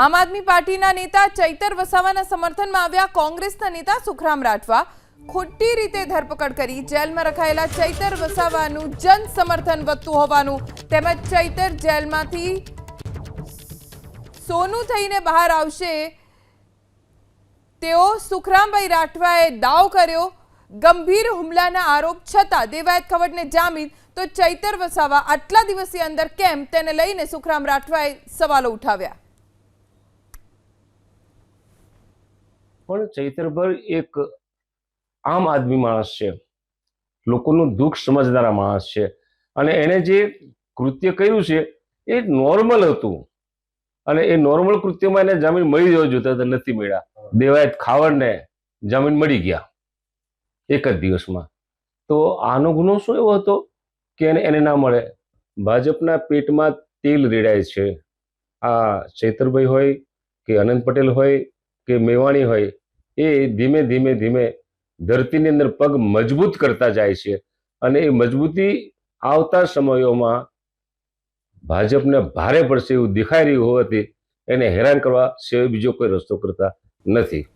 આમ આદમી પાર્ટીના નેતા ચૈતર વસાવાના સમર્થનમાં આવ્યા કોંગ્રેસના નેતા સુખરામ રાઠવા. ખોટી રીતે ધરપકડ કરી જેલમાં રખાયેલા ચૈતર વસાવાનું જન સમર્થન વધતું હોવાનું તેમજ ચૈતર જેલમાંથી સોનું થઈને બહાર આવશે તેઓ સુખરામભાઈ રાઠવાએ દાવ કર્યો. ગંભીર હુમલાના આરોપ છતાં દેવાયત ખવડને જામીન. તો ચૈતર વસાવા આટલા દિવસની અંદર કેમ? તેને લઈને સુખરામ રાઠવાએ સવાલો ઉઠાવ્યા. પણ ચૈતરભર એક આમ આદમી માણસ છે. લોકોનું દુઃખ સમજનારા માણસ છે. અને એણે જે કૃત્ય કર્યું છે, એ નોર્મલ હતું. અને એ નોર્મલ કૃત્યમાં એને જામીન મળી જવો જોતા હતા નથી મળ્યા. દેવાયત ખાવડને જામીન મળી ગયા. એક જ દિવસમાં. તો આનો ગુનો શું એવો હતો કે એને એને ના મળે? ભાજપના પેટમાં તેલ રેડાય છે. આ ચૈતરભાઈ હોય કે અનંત પટેલ હોય કે મેવાણી હોય એ ધીમે ધીમે ધીમે ધરતીની અંદર પગ મજબૂત કરતા જાય છે. અને એ મજબૂતી આવતા સમયોમાં ભાજપને ભારે પડશે એવું દેખાઈ રહ્યું હોવાથી એને હેરાન કરવા સિવાય બીજો કોઈ રસ્તો કરતા નથી.